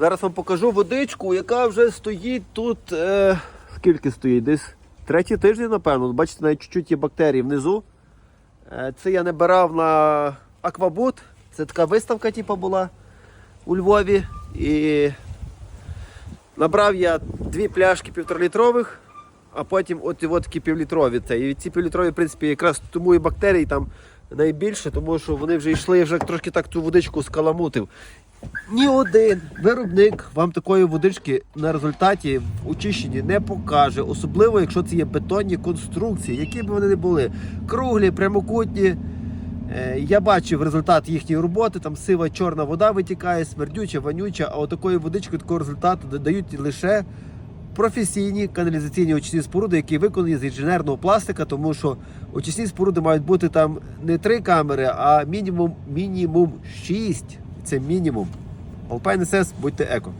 Зараз вам покажу водичку, яка вже стоїть тут. Е, скільки стоїть? Десь третій тиждень, напевно. Бачите, навіть чуть-чуть є бактерії внизу. Е, це я набирав на Аквабут. Це така виставка, типу, була у Львові. І набрав я дві пляшки півторалітрових, а потім от, от такі півлітрові. Це. І ці півлітрові, в принципі, якраз тому і бактерій там найбільше, тому що вони вже йшли, я вже трошки так цю водичку скаламутив. Ні один виробник вам такої водички на результаті в очищенні не покаже, особливо якщо це є бетонні конструкції, які б вони не були. Круглі, прямокутні. Е, Я бачив результат їхньої роботи, там сива чорна вода витікає, смердюча, вонюча, а отакої водички, такого результату дають лише професійні каналізаційні очисні споруди, які виконані з інженерного пластика, тому що очисні споруди мають бути там не три камери, а мінімум мінімум шість. Це мінімум. Alpine SS, будьте еко.